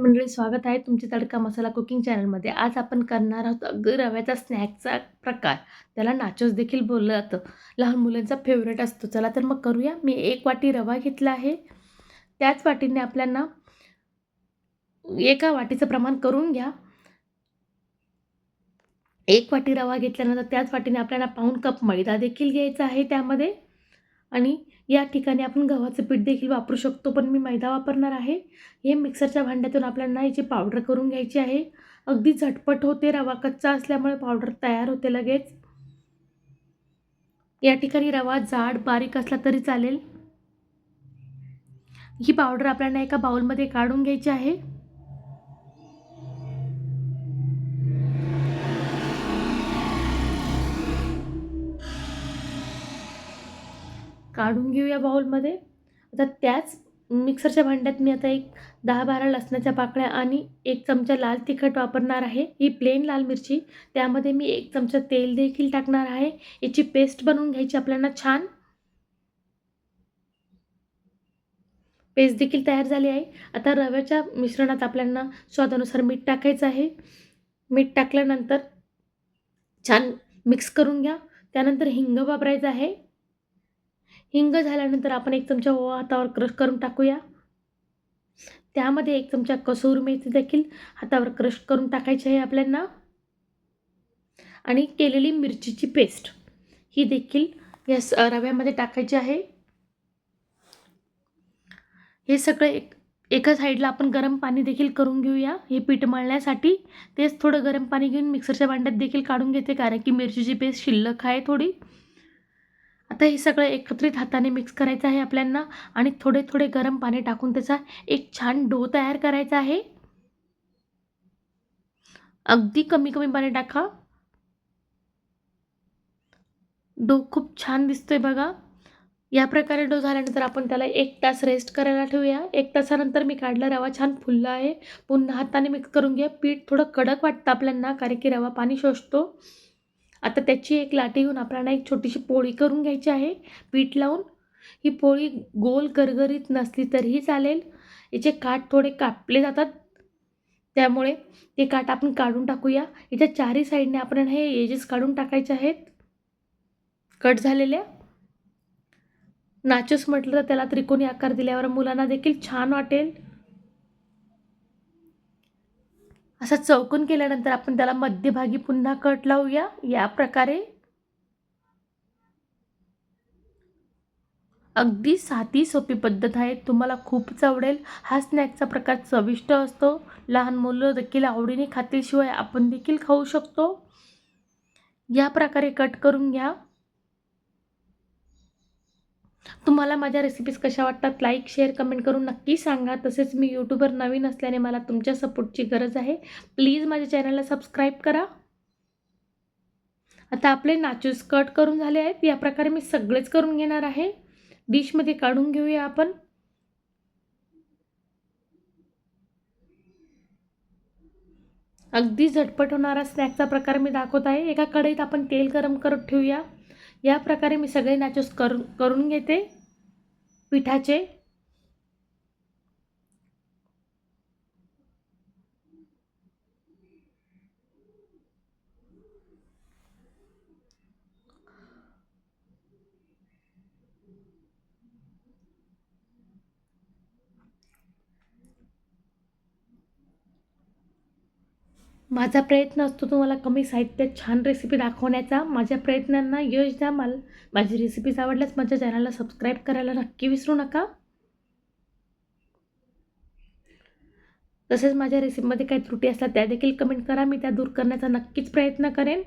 मंडळी स्वागत आहे तुमचे तडका मसाला कुकिंग चॅनलमध्ये. आज आपण करणार आहोत अगदी रव्याचा स्नॅकचा प्रकार. त्याला नाचोस देखील बोललं जातं लहान मुलांचा फेवरेट असतो. चला तर मग करूया. मी एक वाटी रवा घेतला आहे. त्याच वाटीने आपल्याला एका वाटीचं प्रमाण करून घ्या. एक वाटी रवा घेतल्यानंतर त्याच वाटीने आपल्याला पाऊण कप मैदा देखील घ्यायचा आहे त्यामध्ये. आणि या ठिकाणी आपण गव्हाचं पीठ देखील वापरू शकतो पण मी मैदा वापरणार आहे. हे मिक्सरच्या भांड्यातून आपल्याला याची पावडर करून घ्यायची आहे. अगदी झटपट होते रवा कच्चा असल्यामुळे पावडर तयार होते लगेच. या ठिकाणी रवा जाड बारीक असला तरी चालेल. ही पावडर आपल्याला एका बाउलमध्ये काढून घ्यायची आहे. काढून घेऊया बाउलमध्ये. आता त्याच मिक्सरच्या भांड्यात मी आता एक दहा बारा लसणाच्या पाकळ्या आणि एक चमचा लाल तिखट वापरणार आहे. ही प्लेन लाल मिरची. त्यामध्ये मी एक चमचा तेल देखील टाकणार आहे. याची पेस्ट बनवून घ्यायची आपल्याला छान. पेस्ट देखील तयार झाली आहे. आता रव्याच्या मिश्रणात आपल्याला स्वादानुसार मीठ टाकायचं आहे. मीठ टाकल्यानंतर छान मिक्स करून घ्या. त्यानंतर हिंग वापरायचं आहे. हिंग झाल्यानंतर आपण एक चमचा ओवा हातावर क्रश करून टाकूया. त्यामध्ये एक चमचा कसूर मेथी देखील हातावर क्रश करून टाकायची आहे आपल्यांना. आणि केलेली मिरचीची पेस्ट ही देखील या रव्यामध्ये टाकायची आहे. हे सगळं एक एका साईडला आपण गरम पाणी देखील करून घेऊया. हे पीठ मळण्यासाठी तेच थोडं गरम पाणी घेऊन मिक्सरच्या भांड्यात देखील काढून घेते कारण की मिरचीची पेस्ट शिल्लक आहे थोडी. आता हे सगळं एकत्रित हाताने मिक्स करायचं आहे आपल्यांना आणि थोडे थोडे गरम पाणी टाकून त्याचा एक छान डो तयार करायचा आहे. अगदी कमी कमी पाणी टाका. डो खूप छान दिसतोय बघा. या प्रकारे डो झाल्यानंतर आपण त्याला एक तास रेस्ट करायला ठेवूया. एक तासानंतर मी काढला रवा छान फुलला आहे. पुन्हा हाताने मिक्स करून घ्या. पीठ थोडं कडक वाटतं आपल्यांना कारण की रवा पाणी शोषतो. आता त्याची एक लाटी घेऊन आपल्याला एक छोटीशी पोळी करून घ्यायची आहे. पीठ लावून. ही पोळी गोल गरगरीत नसली तरीही चालेल. याचे काठ थोडे कापले जातात. त्यामुळे ते काठ आपण काढून टाकूया. याच्या चारही साईडने आपण हे एजेस काढून टाकायचे आहेत. कट झालेल्या. नाचूस म्हटलं तर त्याला त्रिकोणी आकार दिल्यावर मुलांना देखील छान वाटेल. असा चौकून केल्यानंतर आपण त्याला मध्यभागी पुन्हा कट लावूया. या प्रकारे. अगदी साधी सोपी पद्धत आहे. तुम्हाला खूपच आवडेल. हा स्नॅकचा प्रकार चविष्ट असतो. लहान मुलं देखील आवडीने खातीलशिवाय आपण देखील खाऊ शकतो. या प्रकारे कट करून घ्या. तुम्हाला माझ्या रेसिपीज कशा वाटतात लाईक शेअर कमेंट करून नक्की सांगा. तसेच मी यूट्यूबर नवीन असल्याने मला तुमच्या सपोर्टची गरज आहे. प्लीज माझ्या चॅनलला सबस्क्राईब करा. आता आपले नाचूस कट करून झाले आहेत. या प्रकारे मी सगळेच करून घेणार आहे. डिशमध्ये काढून घेऊया आपण. अगदी झटपट होणारा स्नॅकचा प्रकार मी दाखवत आहे. एका कढईत आपण तेल गरम करत ठेवूया. या प्रकारे मी सगळे नॅचोस करून करून घेते. पिठाचे. माझा प्रयत्न असतो तुम्हाला कमी साहित्यात छान रेसिपी दाखवण्याचा. माझ्या प्रयत्नांना यश द्या. मला माझी रेसिपीज आवडल्यास माझ्या चॅनलला सबस्क्राईब करायला नक्की विसरू नका. तसेच माझ्या रेसिपीमध्ये काही त्रुटी असतात त्या देखील कमेंट करा. मी त्या दूर करण्याचा नक्कीच प्रयत्न करेन.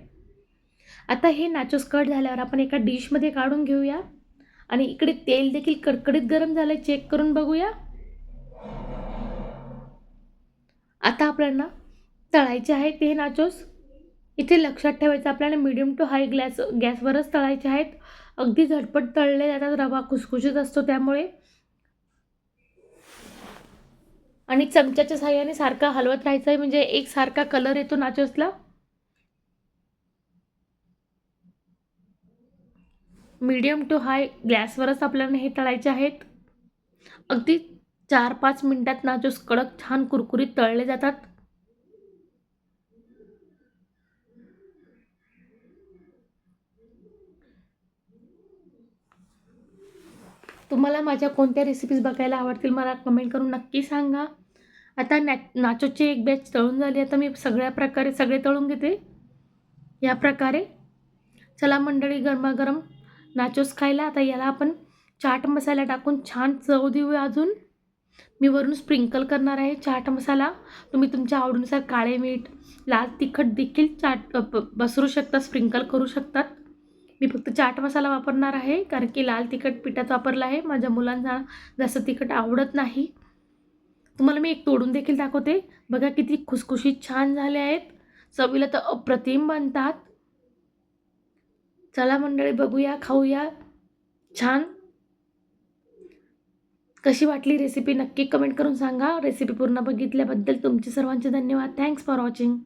आता हे नाचोस कट झाल्यावर आपण एका डिशमध्ये काढून घेऊया. आणि इकडे तेल देखील कडकडीत गरम झालं चेक करून बघूया. आता आपल्याला तळायचे आहेत ते नाचोस इथे लक्षात ठेवायचं आपल्याला मिडियम टू हाय ग्लॅस गॅसवरच तळायचे आहेत. अगदी झटपट तळले जातात रवा खुसखुशीत असतो त्यामुळे. आणि चमच्याच्या साह्याने सारखा हलवत राहायचं आहे म्हणजे एक सारखा कलर येतो नाचोसला मीडियम टू हाय गॅसवरच आपल्याला हे तळायचे आहेत. अगदी चार पाच मिनटात नाचोस कडक छान कुरकुरीत तळले जातात. तुम्हाला माझ्या कोणत्या रेसिपीज बघायला आवडतील मला कमेंट करून नक्की सांगा. आता नॅ नाचोची एक बॅच तळून झाली. आता मी सगळ्या प्रकारे सगळे तळून घेते. या प्रकारे. चला मंडळी गरमागरम नाचोस खायला. आता याला आपण चाट मसाला टाकून छान चव देऊया अजून. मी वरून स्प्रिंकल करणार आहे चाट मसाला. तुम्ही तुमच्या आवडीनुसार काळे मीठ लाल तिखट देखील चाट बसरू शकता स्प्रिंकल करू शकतात. मी फक्त चाट मसाला वापरणार आहे कारण की लाल तिखट पिठात वापरला आहे. माझ्या मुलांना जास्त तिखट आवडत नाही. तुम्हाला मी एक तोडून देखील दाखवते. बघा किती खुसखुशीत छान झाले आहेत. चवीला तर अप्रतिम बनतात. चला मंडळी बघूया खाऊया. छान. कशी वाटली रेसिपी नक्की कमेंट करून सांगा. रेसिपी पूर्ण बघितल्याबद्दल तुमचे सर्वांचे धन्यवाद. Thanks for watching